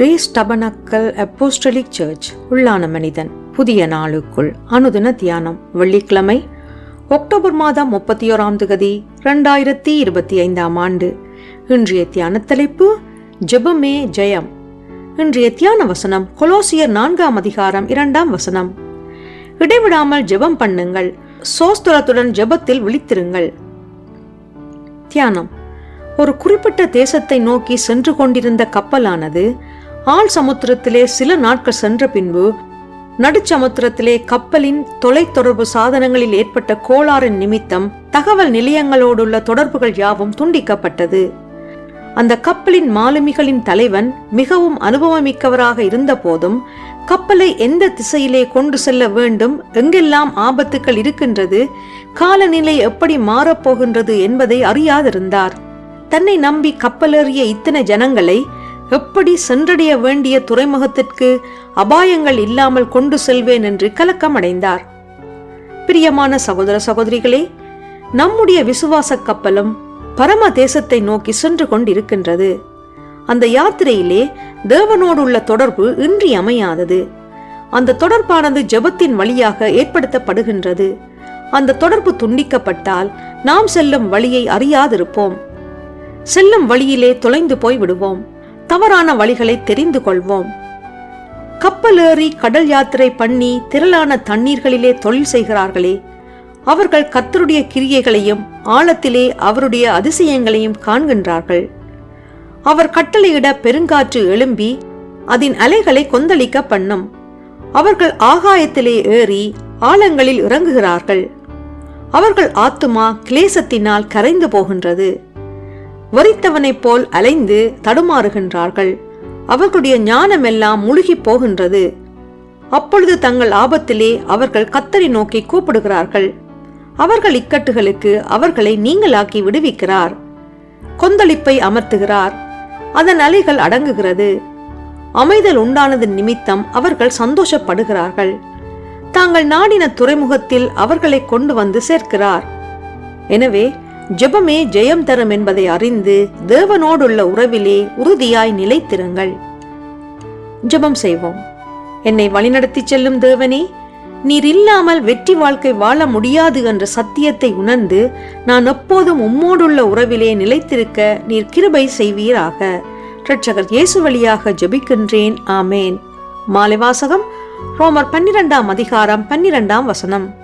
Grace tabernacle apostolic search உள்ளான மனிதன். புதிய நாளுக்குள் அனுதின தியானம். வெள்ளிக்கிழமை அக்டோபர் மாதம் முப்பத்தி ஓராம் திகதி ரெண்டாயிரத்தி இருபத்தி ஐந்தாம் ஆண்டு. இன்றைய தியான தலைப்பு ஜெபமே ஜெயம் இன்றைய தியான வசனம் கொலோசியர் நான்காம் அதிகாரம் இரண்டாம் வசனம். இடைவிடாமல் ஜெபம் பண்ணுங்கள். சோஸ்துரத்துடன் ஜெபத்தில் விழித்திருங்கள். தியானம். ஒரு குறிப்பிட்ட தேசத்தை நோக்கி சென்று கொண்டிருந்த கப்பலானது ஆழ் சமுத்திரத்திலே சில நாட்கள் சென்ற பின்பு நடுச்சமுத்திரத்திலே கப்பலின் தொலைத்தொடர்பு சாதனங்களில் ஏற்பட்ட கோளாறின் நிமித்தம் தகவல் நிலையங்களோடுள்ள தொடர்புகள் யாவும் துண்டிக்கப்பட்டது. அந்த கப்பலின் மாலுமிகளின் தலைவன் மிகவும் அனுபவமிக்கவராக இருந்த போதும் கப்பலை எந்த திசையிலே கொண்டு செல்ல வேண்டும் எங்கெல்லாம் ஆபத்துக்கள் இருக்கின்றது காலநிலை எப்படி மாறப்போகின்றது என்பதை அறியாதிருந்தார். தன்னை நம்பி கப்பலேறிய இத்தனை ஜனங்களை எப்படி சென்றடைய வேண்டிய துறைமுகத்திற்கு அபாயங்கள் இல்லாமல் கொண்டு செல்வேன் என்று கலக்கமடைந்தார். பிரியமான சகோதர சகோதரிகளே நம்முடைய விசுவாச கப்பலும் பரம தேசத்தை நோக்கி சென்று கொண்டிருக்கின்றது. அந்த யாத்திரையிலே தேவனோடு உள்ள தொடர்பு இன்றியமையாதது அந்த தொடர்பானது ஜெபத்தின் வழியாக ஏற்படுத்தப்படுகின்றது. அந்த தொடர்பு துண்டிக்கப்பட்டால் நாம் செல்லும் வழியை அறியாதிருப்போம். செல்லும் வழியிலே தொலைந்து போய் விடுவோம் தவறான வழிகளை தெரிந்து கொள்வோம். கப்பல் ஏறி கடல் யாத்திரை பண்ணி திரளான தண்ணீர்களிலே தொழில் செய்கிறார்களே அவர்கள் கத்தருடைய கிரியைகளையும் ஆழத்திலே அவருடைய அதிசயங்களையும் காண்கின்றார்கள். அவர் கட்டளையிட பெருங்காற்று எழும்பி அதன் அலைகளை கொந்தளிக்க பண்ணும். அவர்கள் ஆகாயத்திலே ஏறி ஆழங்களில் இறங்குகிறார்கள். அவர்கள் ஆத்துமா கிளேசத்தினால் கரைந்து போகின்றது. வரித்தவனைப் போல் அலைந்து தடுமாறுகின்றார்கள். அவர்களுடைய ஞானமெல்லாம் முழுகி போகின்றது. அப்பொழுது தங்கள் ஆபத்திலே அவர்கள் கத்தரி நோக்கி கூப்பிடுகிறார்கள். அவர்கள் இக்கட்டுகளுக்கு அவர்களை நீங்களாக்கி விடுவிக்கிறார். கொந்தளிப்பை அமர்த்துகிறார். அதன் அலைகள் அடங்குகிறது. அமைதல் உண்டானது நிமித்தம் அவர்கள் சந்தோஷப்படுகிறார்கள். தாங்கள் நாடின துறைமுகத்தில் அவர்களை கொண்டு வந்து சேர்க்கிறார். எனவே ஜெபமே ஜெயம் தரும் என்பதை அறிந்து தேவனோடுள்ள உறவிலே உறுதியாய் நிலைத்திருங்கள். ஜெபம் செய்வோம். என்னை வழிநடத்தி செல்லும் தேவனே நீர் இல்லாமல் வெற்றி வாழ்க்கை வாழ முடியாது என்ற சத்தியத்தை உணர்ந்து நான் எப்போதும் உம்மோடுள்ள உறவிலே நிலைத்திருக்க நீர் கிருபை செய்வீராக. இரட்சகர் இயேசு வழியாக ஜெபிக்கின்றேன். ஆமேன். மாலை வாசகம் ரோமர் பன்னிரெண்டாம் அதிகாரம் பன்னிரெண்டாம் வசனம்.